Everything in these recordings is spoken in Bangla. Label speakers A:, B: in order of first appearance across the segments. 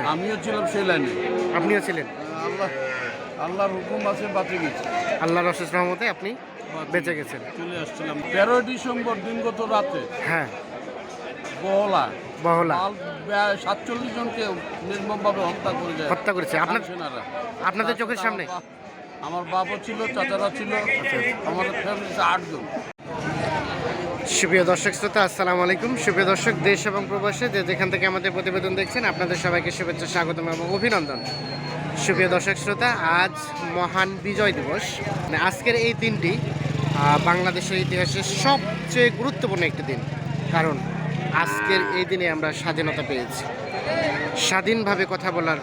A: আচ্ছা।
B: আমিও ছিলাম সেই লাইনে।
A: আপনিও ছিলেন?
B: আল্লাহ আল্লাহর হুকুম আছে বাঁচে গেছি।
A: আল্লাহর অশেষ রহমতে আপনি বেঁচে গেছেন।
B: চলে আসছিলাম। তেরোই ডিসেম্বর দিনগত রাতে
A: হ্যাঁ।
B: বহলা।
A: বহলা।
B: সাতচল্লিশ জনকে নির্মমভাবে হত্যা করে যায়
A: হত্যা করেছে। আপনার আপনাদের চোখের সামনে?
B: আমার বাবা ছিল চাচারা ছিল আমাদের ফ্যামিলিতে আটজন।
A: সুপ্রিয় দর্শক শ্রোতা, আসসালামু আলাইকুম। সুপ্রিয় দর্শক, দেশ এবং প্রবাসে যে যেখান থেকে আমাদের প্রতিবেদন দেখছেন, আপনাদের সবাইকে শুভেচ্ছা, স্বাগতম এবং অভিনন্দন। সুপ্রিয় দর্শক শ্রোতা, আজ মহান বিজয় দিবস। মানে আজকের এই দিনটি বাংলাদেশের ইতিহাসে সবচেয়ে গুরুত্বপূর্ণ একটি দিন। কারণ আজকের এই দিনে আমরা স্বাধীনতা পেয়েছি। স্বাধীনভাবে কথা বলার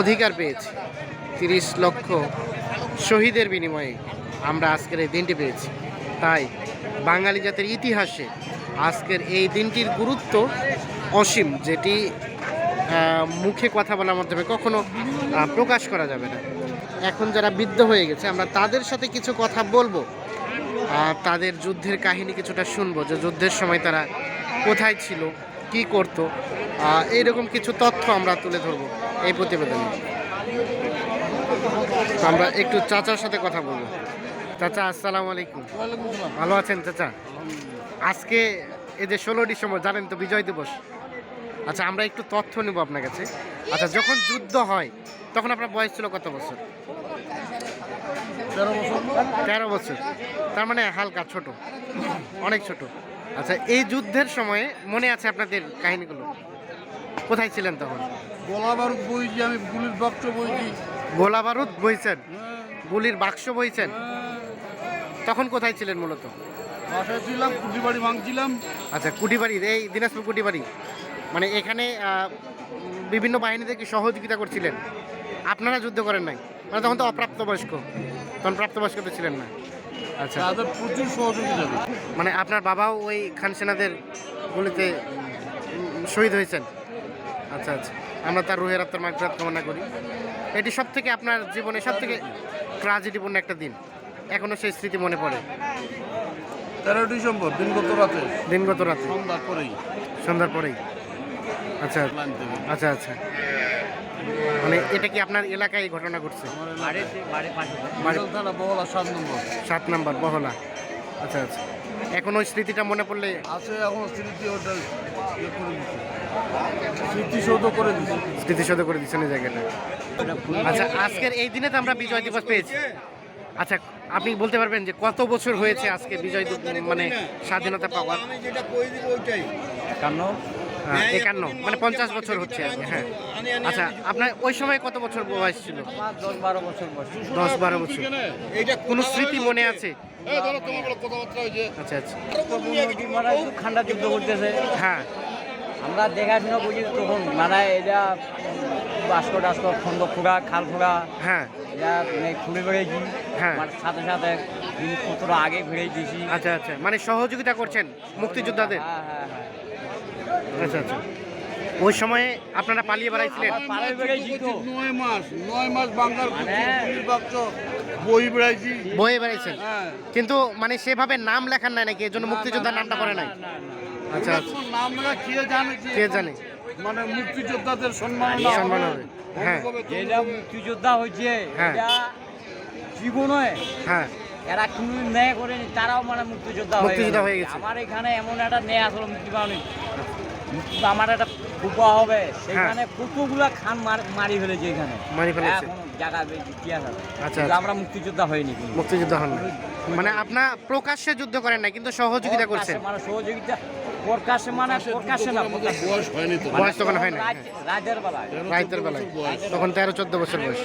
A: অধিকার পেয়েছি। তিরিশ লক্ষ শহীদের বিনিময়ে আমরা আজকের এই দিনটি পেয়েছি। তাই বাঙালি জাতির ইতিহাসে আজকের এই দিনটির গুরুত্ব অসীম, যেটি মুখে কথা বলার মাধ্যমে কখনো প্রকাশ করা যাবে না। এখন যারা বৃদ্ধ হয়ে গেছে, আমরা তাদের সাথে কিছু কথা বলব। তাদের যুদ্ধের কাহিনী কিছুটা শুনব, যে যুদ্ধের সময় তারা কোথায় ছিল, কি করত। এইরকম কিছু তথ্য আমরা তুলে ধরবো এই প্রতিবেদনে। আমরা একটু চাচার সাথে কথা বলব। চাচা আসসালামু আলাইকুম। ভালো আছেন চাচা? আজকে এই যে ষোলো ডিসেম্বর জানেন তো বিজয় দিবস। আচ্ছা আমরা একটু তথ্য নেব আপনার কাছে। আচ্ছা যখন যুদ্ধ হয় তখন আপনার বয়স ছিল কত বছর।
B: তেরো বছর।
A: তেরো মানে হালকা ছোট। অনেক ছোট। আচ্ছা এই যুদ্ধের সময়ে মনে আছে আপনাদের কাহিনীগুলো? কোথায় ছিলেন তখন?
B: গোলা বারুদ বইছি আমি গুলির বাক্স বইছি।
A: গোলা বারুদ বইছেন?
B: হ্যাঁ,
A: গুলির বাক্স বইছেন?
B: হ্যাঁ।
A: তখন কোথায় ছিলেন মূলত?
B: বাসায় ছিলাম কুটি বাড়ি ভাঙছিলাম।
A: আচ্ছা কুটিবাড়ি এই দিনাজপুর কুটিবাড়ি। মানে এখানে বিভিন্ন বাহিনীদেরকে সহযোগিতা করছিলেন? আপনারা যুদ্ধ করেন নাই? মানে তখন তো অপ্রাপ্তবয়স্ক। তখন প্রাপ্তবয়স্ক তো ছিলেন না। আচ্ছা।
B: তাদের প্রচুর সহযোগিতা
A: মানে আপনার বাবাও ওই খান সেনাদের গুলিতে শহীদ হয়েছেন? আচ্ছা আচ্ছা। আমরা তার রুহের আত্মার মাগফিরাত কামনা করি। এটি সব থেকে আপনার জীবনে সব থেকে ট্রাজেডিপূর্ণ একটা দিন। এখনও সেই স্মৃতি মনে পড়ে।
B: তেরো ডিসেম্বর দিনগত রাতে।
A: দিনগত রাতে।
B: সন্ধ্যা করেই
A: সন্ধ্যার পরেই। আচ্ছা আচ্ছা আচ্ছা। মানে এটা কি আপনার এলাকায় এই ঘটনা ঘটছে?
B: আমার বাড়ি বহলা সাত নম্বর।
A: সাত নাম্বার বহলা। আচ্ছা আচ্ছা। এখন ওই স্মৃতিটা মনে পড়লে
B: আছে এখন স্মৃতি ওটা ইয়ে করে দিচ্ছে স্মৃতিসৌধ করে দিচ্ছে
A: স্মৃতিসৌধ করে দিচ্ছেন এই জায়গাটা আচ্ছা আজকের এই দিনে তো আমরা বিজয় দিবস পেয়েছি। আচ্ছা আপনি বলতে পারবেন যে কত বছর হয়েছে আজকে বিজয় মানে স্বাধীনতা পাওয়ার?
B: আমি যেটা কই দিব ওইটাই।
A: হ্যাঁ, একান্ন। মানে পঞ্চাশ বছর হচ্ছে আর কি হ্যাঁ। আচ্ছা আপনার ওই সময় কত বছর বয়স ছিল?
C: দশ বারো বছর বয়স।
A: দশ বারো বছর।
B: এইটা
A: কোনো স্মৃতি মনে আছে? আচ্ছা আচ্ছা।
C: ঠান্ডা যুদ্ধ করতেছে।
A: হ্যাঁ।
C: আমরা দেখাশোনা বুঝি তখন মানে এটা বাস্ক টাস্ক খন্দ খোঁড়া খাল খোঁড়া
A: হ্যাঁ।
C: এটা মানে খুঁড়ে বেড়েছি
A: হ্যাঁ।
C: মানে সাথে সাথে জিনিসপত্র আগে ফিরে দিয়েছি
A: আচ্ছা আচ্ছা। মানে সহযোগিতা করছেন মুক্তিযোদ্ধাদের?
C: হ্যাঁ হ্যাঁ হ্যাঁ।
A: আচ্ছা আচ্ছা। ওই সময়ে আপনারা পালিয়ে বেড়াইছিলেন
B: নয় মাস। নয় মাস বাংলার
C: মানে-
B: বই বেড়াইছি।
A: বয়ে বেড়াইছেন?
B: হ্যাঁ।
A: কিন্তু মানে সেভাবে নাম লেখান নাই নাকি? জন্য মুক্তিযোদ্ধার নামটা পড়ে নাই। আচ্ছা আচ্ছা।
B: নাম লেখা কে জানে
A: কে জানে?
B: মানে মুক্তিযোদ্ধাদের সম্মান
A: সম্মান হবে। হ্যাঁ।
C: যেটা মুক্তিযোদ্ধা হয়েছে
A: হ্যাঁ।
C: এটা জীবনে
A: হ্যাঁ।
C: এরা কোনো ন্যায় করেনি তারাও মানে মুক্তিযোদ্ধা
A: মুক্তিযোদ্ধা হয়ে গেছে।
C: আমার এখানে এমন একটা ন্যায় আসলে মুক্তি পাওনি। আমার একটা ফুপা হবে সেখানে কতগুলা খান মারি ফেলেছে এখানে।
A: মারি ফেলেছে।
C: জায়গা ইতিহাস
A: আচ্ছা, আচ্ছা।
C: আমরা মুক্তিযোদ্ধা হয়নি
A: মুক্তিযোদ্ধা হন মানে আপনার প্রকাশ্যে যুদ্ধ করেন না কিন্তু সহযোগিতা করছেন।
C: মানে সহযোগিতা প্রকাশ্যে মানে না
B: বয়স হয়নি তো।
A: বয়স তখন হয় না
C: রাতের বেলায়।
A: রাইতের বেলায়। তখন তেরো চোদ্দ বছর বয়স।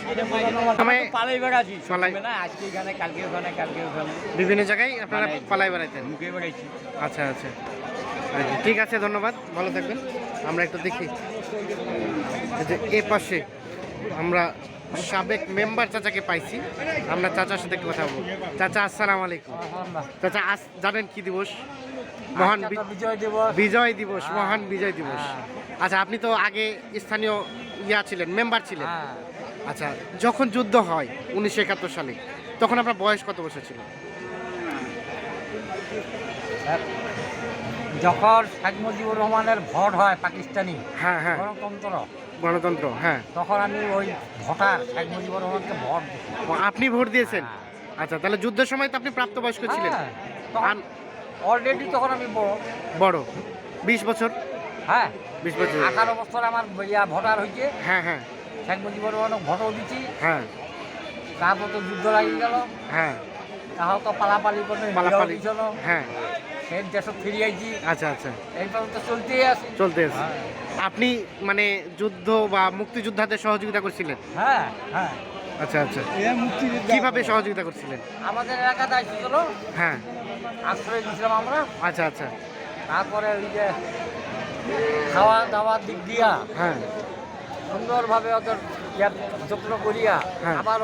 C: পালাই বেড়াচ্ছি।
A: পালাই-
C: না? আজকে এখানে কালকে ওখানে কালকে ওখানে।
A: বিভিন্ন জায়গায় আপনারা
C: মানে-
A: পালাই বেড়াইতেন।
C: বেড়াইছি।
A: আচ্ছা আচ্ছা। আচ্ছা, ঠিক আছে ধন্যবাদ। ভালো থাকবেন। আমরা একটু দেখি। এই যে এ পাশে আমরা সাবেক মেম্বার চাচাকে পাইছি। আমরা চাচার সাথে কথা বলব। চাচা আসসালাম আলাইকুম। চাচা আজ জানেন কি দিবস? মহান
C: বিজয় দিবস।
A: বিজয় দিবস মহান বিজয় দিবস। আচ্ছা আপনি তো আগে স্থানীয় ইয়া ছিলেন মেম্বার ছিলেন।
C: হ্যাঁ।
A: আচ্ছা যখন যুদ্ধ হয় উনিশশো একাত্তর সালে তখন আপনার বয়স কত বছর ছিল?
C: যখন শেখ মুজিবুর রহমানের ভোট হয় পাকিস্তানি
A: হ্যাঁ হ্যাঁ।
C: গণতন্ত্র।
A: গণতন্ত্র হ্যাঁ।
C: তখন আমি ওই ভোটার শেখ মুজিবুর রহমানকে ভোট
A: আপনি ভোট দিয়েছেন?
C: হ্যাঁ।
A: আচ্ছা তাহলে যুদ্ধের সময় তো আপনি প্রাপ্তবয়স্ক ছিলেন।
C: হ্যাঁ, অলরেডি তখন আমি বড়।
A: বড়। বিশ বছর?
C: হ্যাঁ।
A: বিশ বছর।
C: আঠারো বছর আমার ইয়া ভোটার হয়েছে
A: হ্যাঁ হ্যাঁ।
C: শেখ মুজিবুর রহমানকে ভোটও দিচ্ছি
A: হ্যাঁ।
C: তারপর তো যুদ্ধ লাগি গেল।
A: হ্যাঁ।
C: তাহাও তো পালাপালি করে
A: পালাপালি।
C: ছিল
A: হ্যাঁ।
C: সেই দেশত ফিরে আইছি।
A: আচ্ছা আচ্ছা।
C: এই পর্যন্ত চলতেই আছে।
A: চলতে আছে।
C: হ্যাঁ।
A: আপনি মানে যুদ্ধ বা মুক্তিযোদ্ধাদের সহযোগিতা করছিলেন?
C: হ্যাঁ হ্যাঁ।
A: আচ্ছা আচ্ছা। কীভাবে সহযোগিতা করছিলেন?
C: আমাদের এলাকাতে আসছিল
A: হ্যাঁ।
C: আশ্রয় দিয়েছিলাম আমরা।
A: আচ্ছা আচ্ছা।
C: তারপরে ওই যে খাওয়া দাওয়ার দিক দিয়া
A: হ্যাঁ।
C: সুন্দরভাবে ওদের যত্ন করিয়া
A: হ্যাঁ।
C: আবার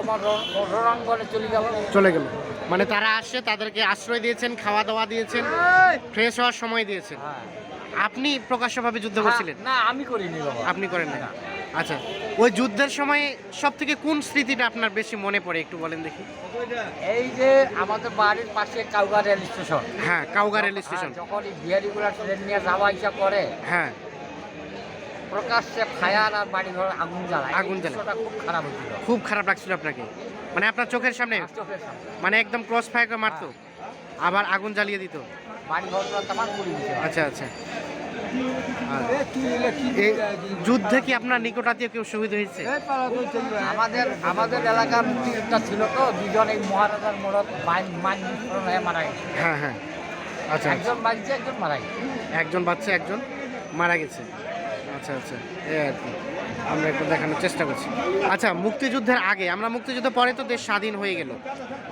C: রণাঙ্গনে চলে গেল।
A: চলে গেল। মানে তারা আসছে তাদেরকে আশ্রয় দিয়েছেন খাওয়া দাওয়া দিয়েছেন ফ্রেশ হওয়ার সময় দিয়েছেন।
C: হ্যাঁ।
A: আপনি প্রকাশ্যভাবে যুদ্ধ করছিলেন?
C: না আমি করিনি বাবা।
A: আপনি করেন না। আচ্ছা ওই যুদ্ধের সময় সব থেকে কোন স্মৃতিটা আপনার বেশি মনে পড়ে একটু বলেন দেখি।
C: এই যে আমাদের বাড়ির পাশে কাউগা রেল স্টেশন।
A: হ্যাঁ কাউগা রেল স্টেশন।
C: হ্যাঁ, যখন এই বিহারিগুলা ট্রেন নিয়ে যাওয়া ইচ্ছা করে
A: হ্যাঁ।
C: প্রকাশ্যে ফায়ার আর বাড়ি ঘর আগুন জ্বালায়।
A: আগুন।
C: দৃশ্যটা খুব খারাপ হয়েছিল।
A: খুব খারাপ লাগছিল আপনাকে। মানে আপনার চোখের সামনে? মানে একদম ক্রস ফায়ার মারতো। আবার আগুন জ্বালিয়ে দিত।
C: বাড়ি ঘর
A: আচ্ছা আচ্ছা। যুদ্ধে কি আপনার নিকটাত্মীয় কেউ শহীদ হয়েছে?
C: আমাদের আমাদের এলাকার মুক্তিযোদ্ধা ছিল তো দুজন এই মহারাজার মোড়ত হয়ে মারা গেছে।
A: হ্যাঁ হ্যাঁ। আচ্ছা আচ্ছা।
C: একজন বাঁচছে একজন মারা গেছে।
A: একজন বাচ্চা একজন মারা গেছে। আচ্ছা আচ্ছা। এই আর কি। আমরা একটু দেখানোর চেষ্টা করছি। আচ্ছা মুক্তিযুদ্ধের আগে আমরা মুক্তিযুদ্ধ পরে তো দেশ স্বাধীন হয়ে গেল।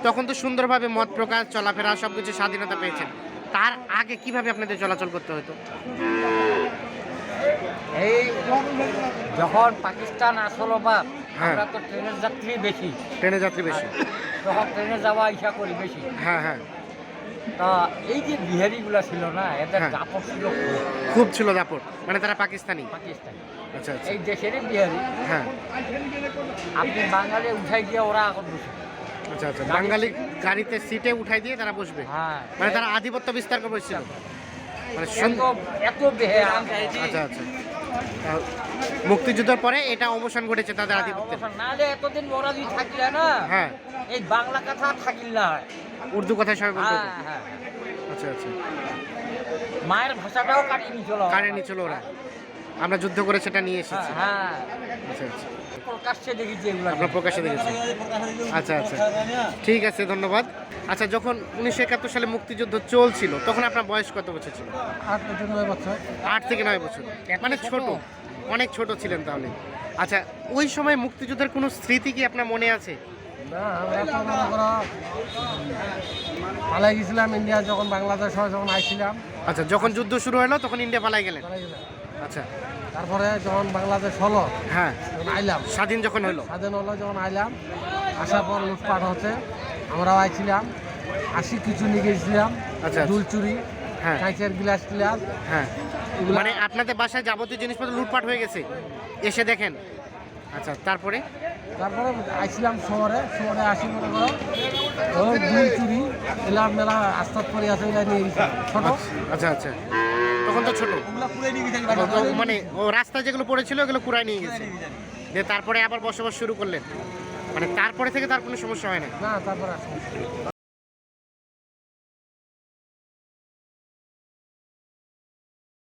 A: তখন তো সুন্দরভাবে মত প্রকাশ চলাফেরা সব কিছু স্বাধীনতা পেয়েছেন। তার আগে কীভাবে আপনাদের চলাচল করতে হতো?
C: এই যখন পাকিস্তান আসলো বা
A: হ্যাঁ।
C: আমরা তো ট্রেনের যাত্রী বেশি।
A: ট্রেনে যাত্রী বেশি।
C: তখন ট্রেনে যাওয়া ইচ্ছা করি বেশি।
A: হ্যাঁ হ্যাঁ।
C: তা এই যে বিহারিগুলা ছিল না এদের
A: হ্যাঁ।
C: দাপট ছিল খুব।
A: ছিল দাপট। মানে তারা পাকিস্তানি?
C: পাকিস্তানি।
A: আচ্ছা আচ্ছা।
C: এই দেশেরই বিহারি।
A: হ্যাঁ।
C: আপনি বাঙালি উঠাই দিয়ে ওরা এখন বসে
A: আচ্ছা আচ্ছা। বাঙালি গাড়িতে সিটে উঠাই দিয়ে তারা বসবে।
C: হ্যাঁ।
A: মানে তারা আধিপত্য বিস্তার করে বসছিল মানে
C: এত
A: আচ্ছা আচ্ছা। মুক্তিযুদ্ধের পরে এটা অবসান ঘটেছে তাদের আধিপত্যের।
C: নাহলে এতদিন ওরা যদি থাকলে না?
A: হ্যাঁ।
C: এই বাংলা কথা থাকিল। না
A: উর্দু কথায় সবাই বলতো
C: হ্যাঁ হ্যাঁ
A: আচ্ছা আচ্ছা।
C: মায়ের ভাষাটাও কাটিয়ে নিছিল
A: কারে নিচ্ছিল ওরা আমরা যুদ্ধ করে সেটা নিয়ে এসেছি।
C: হ্যাঁ
A: আচ্ছা আচ্ছা।
C: প্রকাশ্যে দেখেছি এগুলো
A: আমরা প্রকাশে দেখেছি। আচ্ছা আচ্ছা। ঠিক আছে ধন্যবাদ। আচ্ছা যখন উনিশশো একাত্তর সালে মুক্তিযুদ্ধ চলছিল তখন আপনার বয়স কত বছর ছিল?
C: আট থেকে নয় বছর।
A: আট থেকে নয় বছর। মানে ছোট। অনেক ছোট ছিলেন তাহলে। আচ্ছা ওই সময় মুক্তিযুদ্ধের কোনো স্মৃতি কি আপনার মনে আছে?
B: না আমরা তো মনে করো পালাই গেছিলাম ইন্ডিয়া যখন বাংলাদেশ হয় যখন আইছিলাম।
A: আচ্ছা যখন যুদ্ধ শুরু হলো তখন ইন্ডিয়া পালাই গেলেন?
B: পালাই গেলাম।
A: আচ্ছা।
B: তারপরে যখন বাংলাদেশ হলো
A: হ্যাঁ।
B: আইলাম।
A: স্বাধীন যখন হলো।
B: স্বাধীন হলো যখন আইলাম আসার পর লুটপাট হচ্ছে। আমরাও আইছিলাম। আশি কিছু নিয়ে গেছিলাম
A: আচ্ছা।
B: দুল চুরি
A: হ্যাঁ।
B: কাঁচের গ্লাস টিলাস
A: হ্যাঁ। মানে আপনাদের বাসায় যাবতীয় জিনিসপত্র লুটপাট হয়ে গেছে? এসে দেখেন। আচ্ছা তারপরে?
B: তারপরে আইছিলাম শহরে। শহরে আসি মনে করো ওই দুল চুরি এলাম মেলা আস্তাত করে আছে ছোট।
A: আচ্ছা আচ্ছা। তখন তো ছোট। মানে ও রাস্তায় যেগুলো পড়েছিল ওগুলো কুড়ায় নিয়ে গেছে। দিয়ে তারপরে আবার বসবাস শুরু করলেন। মানে তারপরে থেকে তার কোনো সমস্যা হয় না।
B: তারপরে